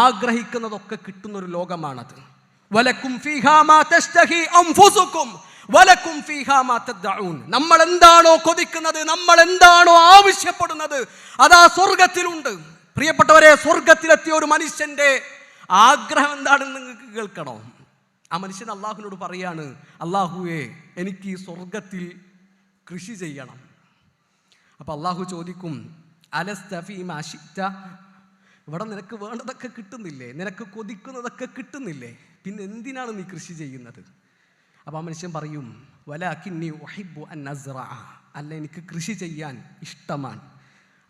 ആഗ്രഹിക്കുന്നതൊക്കെ കിട്ടുന്ന ഒരു ലോകമാണത്. വലക്കും വലക്കും നമ്മൾ എന്താണോ കൊതിക്കുന്നത് നമ്മൾ എന്താണോ ആവശ്യപ്പെടുന്നത് അതാ സ്വർഗത്തിലുണ്ട് പ്രിയപ്പെട്ടവരെ സ്വർഗത്തിലെത്തിയ ഒരു മനുഷ്യന്റെ ആഗ്രഹം എന്താണെന്ന് നിങ്ങൾക്ക് കേൾക്കണോ? ആ മനുഷ്യൻ അള്ളാഹുവിനോട് പറയാണ് അള്ളാഹുവേ എനിക്ക് ഈ സ്വർഗത്തിൽ കൃഷി ചെയ്യണം. അപ്പോൾ അള്ളാഹു ചോദിക്കും അലസ്തഫീമാഷിറ്റ ഇവിടെ നിനക്ക് വേണ്ടതൊക്കെ കിട്ടുന്നില്ലേ? നിനക്ക് കൊതിക്കുന്നതൊക്കെ കിട്ടുന്നില്ലേ? പിന്നെ എന്തിനാണ് നീ കൃഷി ചെയ്യുന്നത്? അപ്പോൾ ആ മനുഷ്യൻ പറയും വലാക്കിന്നി കിന്നി ഒഹിബു അൻ നസ്റ അല്ല എനിക്ക് കൃഷി ചെയ്യാൻ ഇഷ്ടമാണ്.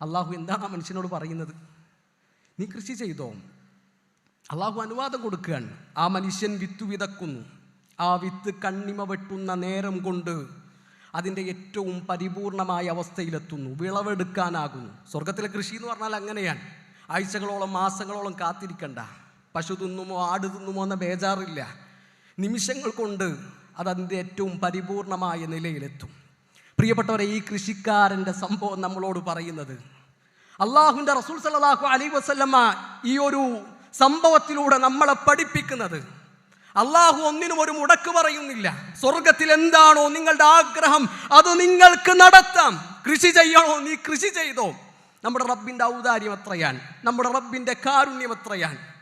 അള്ളാഹു എന്താണ് ആ മനുഷ്യനോട് പറയുന്നത്? നീ കൃഷി ചെയ്തോ? അള്ളാഹു അനുവാദം കൊടുക്കുകയാണ്. ആ മനുഷ്യൻ വിത്ത് വിതക്കുന്നു. ആ വിത്ത് കണ്ണിമ വെട്ടുന്ന നേരം കൊണ്ട് അതിന്റെ ഏറ്റവും പരിപൂർണമായ അവസ്ഥയിലെത്തുന്നു. വിളവെടുക്കാനാകുന്നു. സ്വർഗത്തിലെ കൃഷി എന്ന് പറഞ്ഞാൽ അങ്ങനെയാണ്. ആഴ്ചകളോളം മാസങ്ങളോളം കാത്തിരിക്കണ്ട. പശു തിന്നുമോ ആട് തിന്നുമോ എന്ന ബേജാറില്ല. നിമിഷങ്ങൾ കൊണ്ട് അത് അതിന്റെ ഏറ്റവും പരിപൂർണമായ നിലയിലെത്തും. പ്രിയപ്പെട്ടവരെ ഈ കൃഷിക്കാരന്റെ സംഭവം നമ്മളോട് പറയുന്നത് അള്ളാഹുവിന്റെ റസൂൽ സല്ലല്ലാഹു അലൈഹി വസല്ലമ ഈ ഒരു സംഭവത്തിലൂടെ നമ്മളെ പഠിപ്പിക്കുന്നത്. അള്ളാഹു ഒന്നിനും ഒരു മുടക്ക് പറയുന്നില്ല. സ്വർഗത്തിൽ എന്താണോ നിങ്ങളുടെ ആഗ്രഹം അത് നിങ്ങൾക്ക് നടത്താം. കൃഷി ചെയ്യണോ നീ കൃഷി ചെയ്തോ? നമ്മുടെ റബ്ബിന്റെ ഔദാര്യം എത്രയാണ്? നമ്മുടെ റബ്ബിന്റെ കാരുണ്യം എത്രയാണ്?